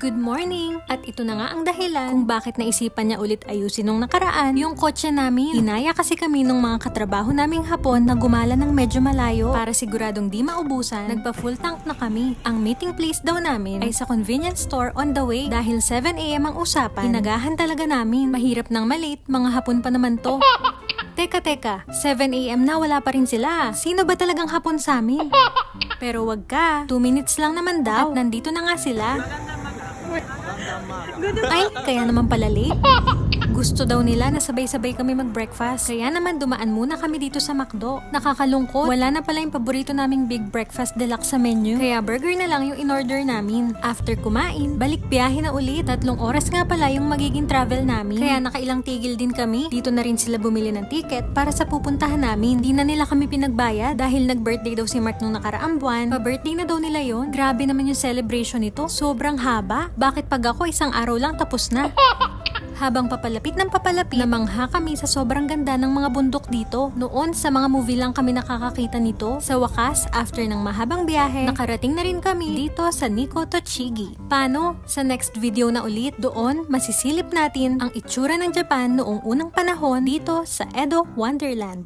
Good morning! At ito na nga ang dahilan kung bakit naisipan niya ulit ayusin nung nakaraan yung kotse namin. Inaya kasi kami nung mga katrabaho naming hapon na gumala ng medyo malayo para siguradong di maubusan, nagpa full tank na kami. Ang meeting place daw namin ay sa convenience store on the way dahil 7am ang usapan. Inagahan talaga namin. Mahirap nang malit, mga hapon pa naman to. Teka, teka. 7am na wala pa rin sila. Sino ba talagang hapon sa amin? Pero wag ka. 2 minutes lang naman daw. At nandito na nga sila. Ay, kaya naman pala late. Gusto daw nila na sabay-sabay kami mag-breakfast. Kaya naman dumaan muna kami dito sa McDo. Nakakalungkot. Wala na pala yung paborito naming Big Breakfast Deluxe sa menu. Kaya burger na lang yung in-order namin. After kumain, balik biyahe na ulit. Tatlong oras nga pala yung magiging travel namin. Kaya nakailang tigil din kami. Dito na rin sila bumili ng ticket para sa pupuntahan namin. Di na nila kami pinagbaya dahil nag-birthday daw si Mark nung nakaraang buwan. Pa-birthday na daw nila yon. Grabe naman yung celebration nito. Sobrang haba. Bakit pag ako isang araw lang tapos na? Habang papalapit ng papalapit, namangha kami sa sobrang ganda ng mga bundok dito. Noon, sa mga movie lang kami nakakakita nito. Sa wakas, after ng mahabang biyahe, nakarating na rin kami dito sa Nico Tochigi. Paano? Sa next video na ulit, doon masisilip natin ang itsura ng Japan noong unang panahon dito sa Edo Wonderland.